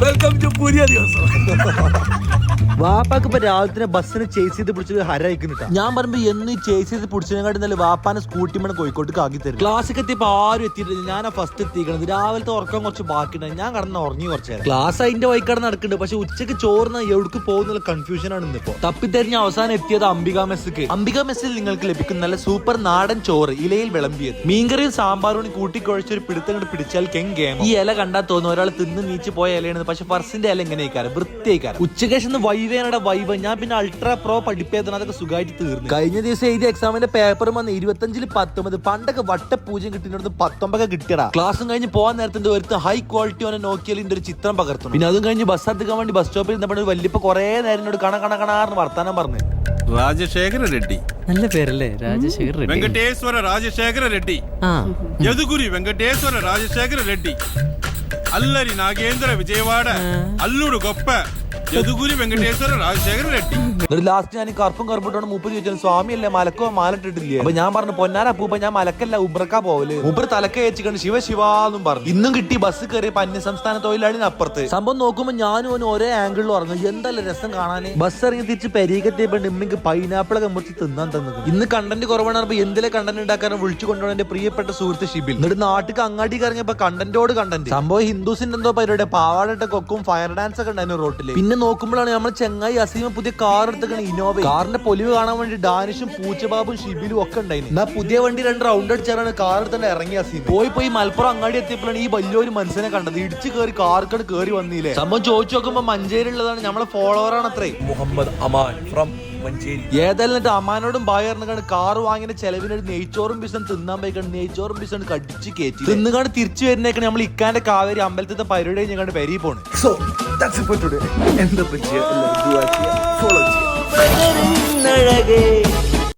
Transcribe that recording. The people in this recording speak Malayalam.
വെൽക്കം ടു പുതിയ ദിവസം വാപ്പാക്ക് ഇപ്പൊ രാവിലെ ബസ്സിന് ചേസ് ചെയ്ത് പിടിച്ചത് ഹരായിക്കുന്നുട്ടാ ഞാൻ പറയുമ്പോ എന്ന് ചേസ് ചെയ്ത് പിടിച്ചതിനെക്കാട്ടി നല്ല വാപ്പാനെ സ്കൂട്ടി മണി കോഴിക്കോട്ട് ആക്കി തരും. ക്ലാസ്സിൽ എത്തിയപ്പോ ആരും എത്തിയിട്ടില്ല. ഞാനാ ഫസ്റ്റ് എത്തിക്കണത്. രാവിലത്തെ ഉറക്കം കുറച്ച് ബാക്കിയുണ്ടായി. ഞാൻ കടന്ന് ഉറങ്ങി കുറച്ച് ക്ലാസ് അതിന്റെ വൈക്കാട് നടക്കുന്നുണ്ട് പക്ഷെ ഉച്ചയ്ക്ക് ചോറുന്ന എവിടേക്ക് പോകുന്ന കൺഫ്യൂഷൻ ആണ് ഇന്നിപ്പോ. തപ്പിത്തെരിഞ്ഞ് അവസാനം എത്തിയത് അംബിക മെസ്സിക്ക് അംബിക മെസ്സിൽ നിങ്ങൾക്ക് ലഭിക്കുന്ന നല്ല സൂപ്പർ നാടൻ ചോറ് ഇലയിൽ വിളമ്പിയത്. മീൻകറിയും സാമ്പാറും കൂട്ടിക്കുഴച്ച് ഒരു പിടുത്തം കൊണ്ട് പിടിച്ചാൽ കെങ് ഗെയിം ഈ ഇല കണ്ടാൽ തോന്നുന്നു ഒരാൾ തിന്ന് നീച്ച് പോയ ഇലയാണ് പക്ഷെ ഫർസിന്റെ ഇല എങ്ങനെയൊക്കെ വൃത്തിയായിക്കാരം ഉച്ചയ്ക്ക് ശേഷം വൈവേനയുടെ വൈവ ഞാൻ പിന്നെ അൾട്രാ പ്രോ പഠിപ്പിയതാണ് അതൊക്കെ സുഖമായിട്ട് തീർന്നു കഴിഞ്ഞ ദിവസം എഴുതിയ എക്സാമിന്റെ പേപ്പറും വന്ന് ഇരുപത്തഞ്ചിൽ പത്തൊമ്പത് പണ്ടൊക്കെ വട്ടപൂജ്യം കിട്ടിയിട്ട് പത്തൊമ്പത് കിട്ടിയടാ ക്ലാസ്സും കഴിഞ്ഞ് പോകാൻ നേരത്തെ ഒരുത്ത് ഹൈ ക്വാളിറ്റി ഓനെ നോക്കിയാൽ ഒരു ചിത്രം പകർത്തുന്നു പിന്നെ അതും കഴിഞ്ഞ് ബസ് എടുക്കാൻ വേണ്ടി ബസ് സ്റ്റോപ്പിൽ ഇരുന്നപ്പോൾ വല്യപ്പോ കുറെ നേരം എന്നോട് കണ കണ കണാറിന് വർത്താനം പറഞ്ഞു రాజశేఖర రెడ్డి നല്ല പേരല്ലേ രാജശേഖർ റെഡ്ഡി వెంకటేశ్వర రాజశేఖర రెడ్డి ആ యదుగురి వెంకటేశ్వర రాజశేఖర రెడ్డి అల్లరి నాగేంద్ర విజయవాడ అల్లుడు గొప్ప ചതുകൂരി വെങ്കടേശ്വര രാജശേഖര റെഡ്ഡി. ലാസ്റ്റ് ഞാൻ കറുപ്പും കറുപ്പിട്ടാണ് മൂപ്പ് ചോദിച്ചത് സ്വാമിയല്ലേ മലക്കോ? മാലട്ടിട്ടില്ലേ? അപ്പൊ ഞാൻ പറഞ്ഞു പൊന്നാര പൂപ്പ ഞാൻ മലക്കല്ല ഉബ്രക്കാ പോവൽ. ഉബ്ര തലക്ക വെച്ചിട്ടുണ്ട് ശിവ ശിവ എന്നും പറഞ്ഞു. ഇന്നും കിട്ടി ബസ് കയറിയപ്പോ അന്യ സംസ്ഥാന തൊഴിലാളിന് അപ്പുറത്ത്. സംഭവം നോക്കുമ്പോ ഞാനും അവനും ഒരേ ആംഗിളിൽ പറഞ്ഞു എന്തല്ല രസം കാണാന്? ബസ് ഇറങ്ങി തിരിച്ച് പെരീകത്തിയപ്പോ ഇമ്മക്ക് പൈനാപ്പിൾ ഒക്കെ മുറിച്ച് തിന്നാൻ തന്നത്. ഇന്ന് കണ്ടന്റ് കുറവാണ് അപ്പൊ എന്തിലെ കണ്ടന്റ് ഉണ്ടാക്കാൻ വിളിച്ചു കൊണ്ടുപോകണം എന്റെ പ്രിയപ്പെട്ട സുഹൃത്ത് ഷിബിൽ എന്നിട്ട് നാട്ടിൽ അങ്ങാടിക്ക് ഇറങ്ങിയപ്പോ കണ്ടന്റോട് കണ്ടന്റ് സംഭവം ഹിന്ദുസിന്റെ എന്തോ പരിപാടി പാവാടട്ട കൊക്കും ഫയർ ഡാൻസ് ഒക്കെ ഉണ്ടായിരുന്നു റോട്ടിൽ പിന്നെ നോക്കുമ്പോഴാണ് നമ്മൾ ചെങ്ങായി അസീമ പുതിയ കാർ എടുത്തേക്കണ ഇന്നോവ കാറിന്റെ പൊലിവ് കാണാൻ വേണ്ടി ഡാനിഷും പൂച്ചബാബും ഷിബിലും ഒക്കെ ഉണ്ടായിരുന്നു എന്നാ പുതിയ വണ്ടി രണ്ട് റൗണ്ട് അടിച്ചാണ് കാർ എടുത്തന്നെ ഇറങ്ങി അസീമ. പോയി പോയി മലപ്പുറം അങ്ങാടി എത്തിയപ്പോഴാണ് ഈ വലിയൊരു മനുഷ്യനെ കണ്ടത്. ഇടിച്ച് കയറി കാർക്കട് കയറി വന്നില്ലേ സംഭവം ചോദിച്ചു നോക്കുമ്പോ മഞ്ചേരി ഉള്ളതാണ് നമ്മളെ ഫോളോവർ ആണ് അത്രേ മുഹമ്മദ് അമാൻ ഫ്രം ഏതായാലും എന്നിട്ട് അമ്മാനോടും ബായറിനാണ് കാർ വാങ്ങിയ ചെലവിനൊരു നെയ്ച്ചോറും ബിസിനസ് തിന്നാൻ പോയിക്കാണ്. നെയ്ച്ചോറും ബിസിനസ് കടിച്ച് കയറ്റി തിന്നുകാണ് തിരിച്ചു വരുന്നേക്കാണ് നമ്മൾ ഇക്കാന്റെ കാവേരി അമ്പലത്തെ പരിപാടി കഴിഞ്ഞാണ്ട് പെരി പോണ്. So that's it for today എന്താ പറ്റിയ